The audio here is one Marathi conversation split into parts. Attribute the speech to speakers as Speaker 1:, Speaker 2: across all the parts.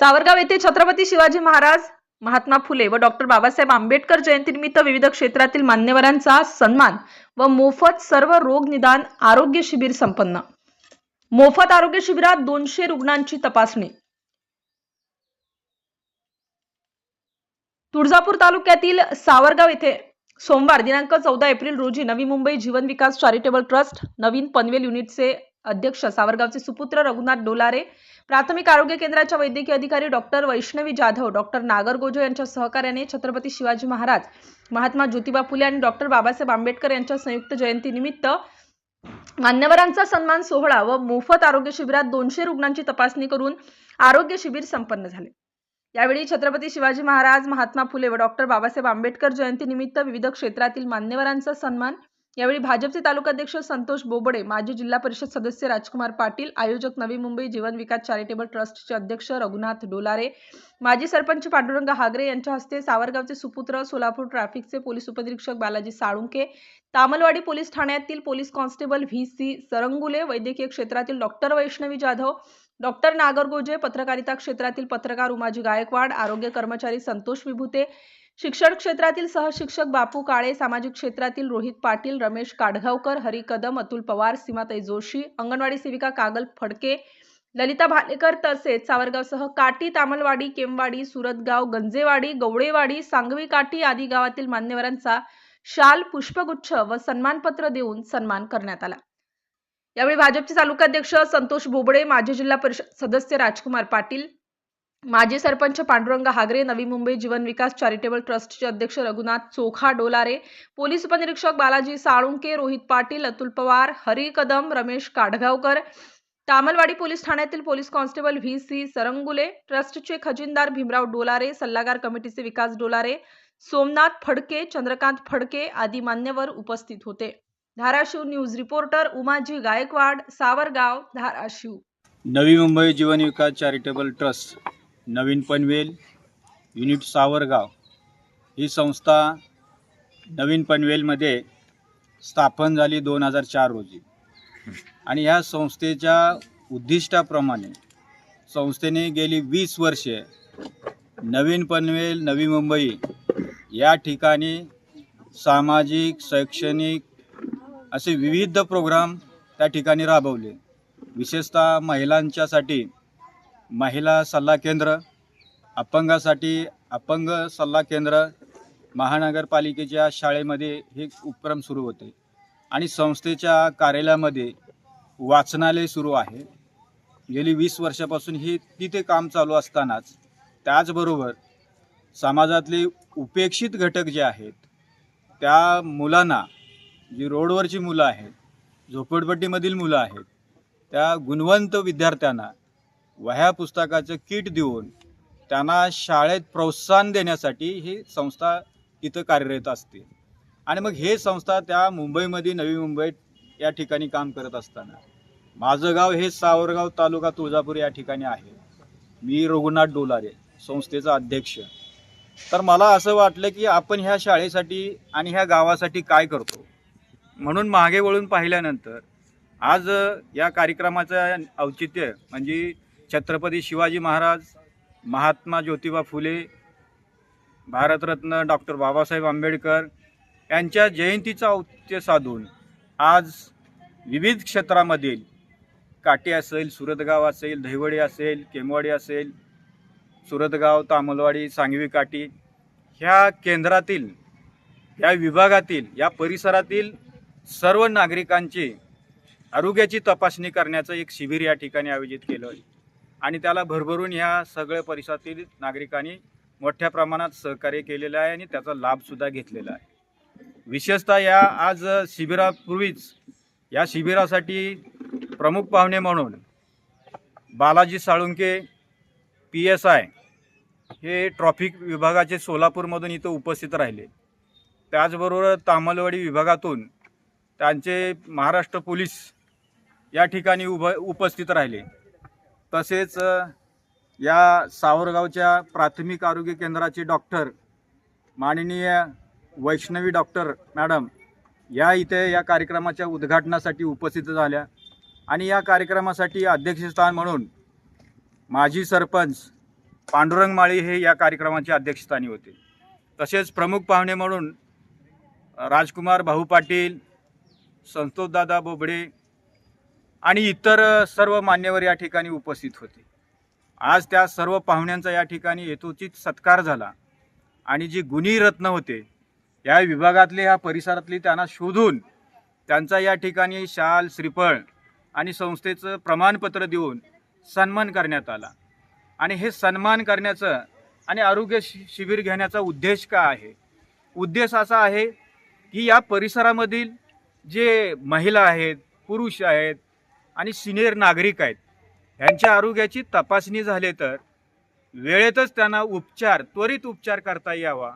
Speaker 1: सावरगाव येथे छत्रपती शिवाजी महाराज महात्मा फुले व डॉक्टर बाबासाहेब आंबेडकर जयंतीनिमित्त विविध क्षेत्रातील मान्यवरांचा सन्मान व मोफत सर्व रोग निदान आरोग्य शिबिर संपन्न. मोफत आरोग्य शिबिरात दोनशे रुग्णांची तपासणी. तुळजापूर तालुक्यातील सावरगाव येथे सोमवार दिनांक चौदा एप्रिल रोजी नवी मुंबई जीवन विकास चॅरिटेबल ट्रस्ट नवीन पनवेल युनिटचे अध्यक्ष सावरगावचे सुपुत्र रघुनाथ डोलारे प्राथमिक आरोग्य केंद्राच्या वैद्यकीय अधिकारी डॉक्टर वैष्णवी जाधव डॉक्टर नागरगोजो यांच्या सहकार्याने छत्रपती शिवाजी महाराज महात्मा ज्योतिबा फुले आणि डॉक्टर बाबासाहेब आंबेडकर यांच्या संयुक्त जयंतीनिमित्त मान्यवरांचा सन्मान सोहळा व मोफत आरोग्य शिबिरात दोनशे रुग्णांची तपासणी करून आरोग्य शिबिर संपन्न झाले. यावेळी छत्रपती शिवाजी महाराज महात्मा फुले व डॉक्टर बाबासाहेब आंबेडकर जयंतीनिमित्त विविध क्षेत्रातील मान्यवरांचा सन्मान यावेळी भाजपचे तालुकाध्यक्ष संतोष बोबडे माजी जिल्हा परिषद सदस्य राजकुमार पाटील आयोजक नवी मुंबई जीवन विकास चॅरिटेबल ट्रस्टचे अध्यक्ष रघुनाथ डोलारे माजी सरपंच पांडुरंग हागरे यांच्या हस्ते सावरगावचे सुपुत्र सोलापूर ट्रॅफिकचे पोलीस उपनिरीक्षक बालाजी साळुंके तामलवाडी पोलीस ठाण्यातील police constable V C Sarangule वैद्यकीय क्षेत्रातील डॉक्टर वैष्णवी जाधव डॉक्टर नागरगोजे पत्रकारिता क्षेत्रातील पत्रकार उमाजी गायकवाड आरोग्य कर्मचारी संतोष विभूते शिक्षण क्षेत्रातील सहशिक्षक बापू काळे सामाजिक क्षेत्रातील रोहित पाटील रमेश काडगावकर हरी कदम अतुल पवार सीमाताई जोशी अंगणवाडी सेविका कागल फडके ललिता भालेकर तसेच सावरगावसह काटी तामलवाडी केमवाडी सुरतगाव गंजेवाडी गवळेवाडी सांगवी काठी आदी गावातील मान्यवरांचा शाल पुष्पगुच्छ व सन्मानपत्र देऊन सन्मान करण्यात आला. यावेळी भाजपचे तालुकाध्यक्ष संतोष बोबडे माजी जिल्हा परिषद सदस्य राजकुमार पाटील माजी सरपंच पांडुरंग हागरे नवी मुंबई जीवन विकास चॅरिटेबल ट्रस्टचे अध्यक्ष रघुनाथ चोखा डोलारे पोलीस उपनिरीक्षक बालाजी साळुंके रोहित पाटील अतुल पवार हरी कदम रमेश काडगावकर तामलवाडी पोलीस ठाण्यातील police constable V C Sarangule ट्रस्टचे खजिनदार भीमराव डोलारे सल्लागार कमिटीचे विकास डोलारे सोमनाथ फडके चंद्रकांत फडके आदी मान्यवर उपस्थित होते. Dharashiv news reporter Umaji Gaikwad Savargaon Dharashiv.
Speaker 2: Navi Mumbai Jeevan Vikas charitable trust. नवीन पनवेल युनिट सावरगाव ही संस्था नवीन पनवेलमध्ये स्थापन झाली दोन हजार चार रोजी. आणि ह्या संस्थेच्या उद्दिष्टाप्रमाणे संस्थेने गेली वीस वर्षे नवीन पनवेल नवी मुंबई या ठिकाणी सामाजिक शैक्षणिक असे विविध प्रोग्राम त्या ठिकाणी राबवले. विशेषतः महिलांच्यासाठी महिला सल्ला केंद्र अपंगासाठी अपंग सल्ला केंद्र महानगरपालिकेच्या शाळेमध्ये हे उपक्रम सुरू होते. आणि संस्थेच्या कार्यालयामध्ये वाचनालय सुरू आहे. गेली वीस वर्षापासून हे तिथे काम चालू असतानाच त्याचबरोबर समाजातले उपेक्षित घटक जे आहेत त्या मुलांना जी रोडवरची मुलं आहेत झोपडपट्टीमधील मुलं आहेत त्या गुणवंत विद्यार्थ्यांना वह्या पुस्तकाचं किट देऊन त्यांना शाळेत प्रोत्साहन देण्यासाठी ही संस्था तिथं कार्यरत असते. आणि मग हे संस्था त्या मुंबईमध्ये नवी मुंबईत या ठिकाणी काम करत असताना. माझं गाव हे सावरगाव तालुका तुळजापूर या ठिकाणी आहे. मी रघुनाथ डोलारे संस्थेचा अध्यक्ष. तर मला असं वाटलं की आपण ह्या शाळेसाठी आणि ह्या गावासाठी काय करतो? म्हणून मागे वळून पाहिल्यानंतर आज या कार्यक्रमाचं औचित्य म्हणजे छत्रपती शिवाजी महाराज महात्मा ज्योतिबा फुले भारतरत्न डॉक्टर बाबासाहेब आंबेडकर यांच्या जयंतीचा औत्य साधून आज विविध क्षेत्रामधील काटे असेल सुरतगाव असेल दहिवडी असेल केमवाडी असेल सुरतगाव तामलवाडी सांगवी काठी ह्या केंद्रातील या विभागातील या परिसरातील सर्व नागरिकांची आरोग्याची तपासणी करण्याचं एक शिबिर या ठिकाणी आयोजित केलं आहे आणि त्याला भरभरून ह्या सगळ्या परिसरातील नागरिकांनी मोठ्या प्रमाणात सहकार्य केलेलं आहे आणि त्याचा लाभसुद्धा घेतलेला आहे. विशेषतः या आज शिबिरापूर्वीच या शिबिरासाठी प्रमुख पाहुणे म्हणून Balaji Salunke P S I हे ट्रॉफिक विभागाचे सोलापूरमधून इथं उपस्थित राहिले. त्याचबरोबर तामलवाडी विभागातून त्यांचे महाराष्ट्र पोलीस या ठिकाणी उभ उपस्थित राहिले. तसेच या सावरगावच्या प्राथमिक आरोग्य केंद्राचे डॉक्टर माननीय वैष्णवी डॉक्टर मॅडम या इथे या कार्यक्रमाच्या उद्घाटनासाठी उपस्थित झाल्या. आणि या कार्यक्रमासाठी अध्यक्षस्थान म्हणून माजी सरपंच पांडुरंग माळी हे या कार्यक्रमाच्या अध्यक्षस्थानी होते. तसेच प्रमुख पाहुणे म्हणून राजकुमार भाऊ पाटील संतोषदादा बोबडे आणि इतर सर्व मान्यवर या ठिकाणी उपस्थित होते. आज त्या सर्व पाहुण्यांचा या ठिकाणी येतोचित सत्कार झाला आणि जी गुणी रत्न होते या विभागातले या परिसरातली त्यांना शोधून त्यांचा या ठिकाणी शाल श्रीफळ आणि संस्थेचं प्रमाणपत्र देऊन सन्मान करण्यात आला. आणि हे सन्मान करण्याचं आणि आरोग्य शि शिबिर घेण्याचा उद्देश का आहे? उद्देश असा आहे की या परिसरामधील जे महिला आहेत पुरुष आहेत आणि सिनियर नागरिक आहेत. ह्यांच्या आरोग्याची तपासणी झाले तर वेळेतच त्यांना उपचार त्वरित उपचार करता यावा.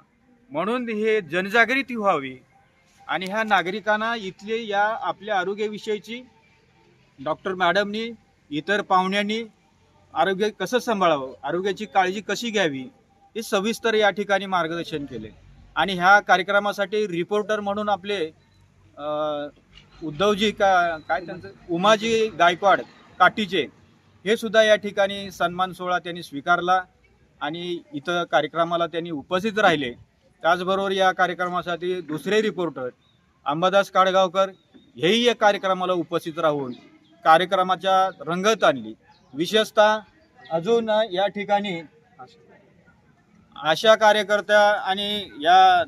Speaker 2: म्हणून हे जनजागृती व्हावी आणि ह्या नागरिकांना इथले या आपल्या आरोग्याविषयीची डॉक्टर मॅडमनी इतर पाहुण्यांनी आरोग्य कसं सांभाळावं आरोग्याची काळजी कशी घ्यावी हे सविस्तर या ठिकाणी मार्गदर्शन केले. आणि ह्या कार्यक्रमासाठी रिपोर्टर म्हणून आपले उद्धवजी का काय त्यांचं? उमाजी गायकवाड काटीचे हे सुद्धा या ठिकाणी सन्मान सोहळा त्यांनी स्वीकारला आणि इथं कार्यक्रमाला त्यांनी उपस्थित राहिले. त्याचबरोबर या कार्यक्रमासाठी दुसरे रिपोर्टर अंबादास काडगावकर हेही या कार्यक्रमाला उपस्थित राहून कार्यक्रमाच्या रंगत आणली. विशेषतः अजून या ठिकाणी आशा कार्यकर्त्या आणि या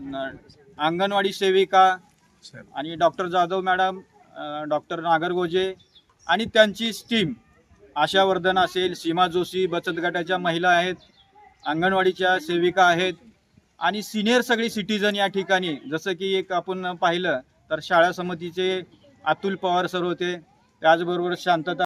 Speaker 2: अंगणवाडी सेविका आणि doctor Jadhav madam doctor Nagargoje आणि त्यांची टीम आशावर्धन असेल सीमा जोशी बचत गटाच्या महिला आहेत अंगणवाडीच्या सेविका आहेत आणि सिनियर सगळी सिटीजन या ठिकाणी. जसं की एक आपण पाहिलं तर शाळा समितीचे अतुल पवार सर होते. त्याचबरोबर शांतता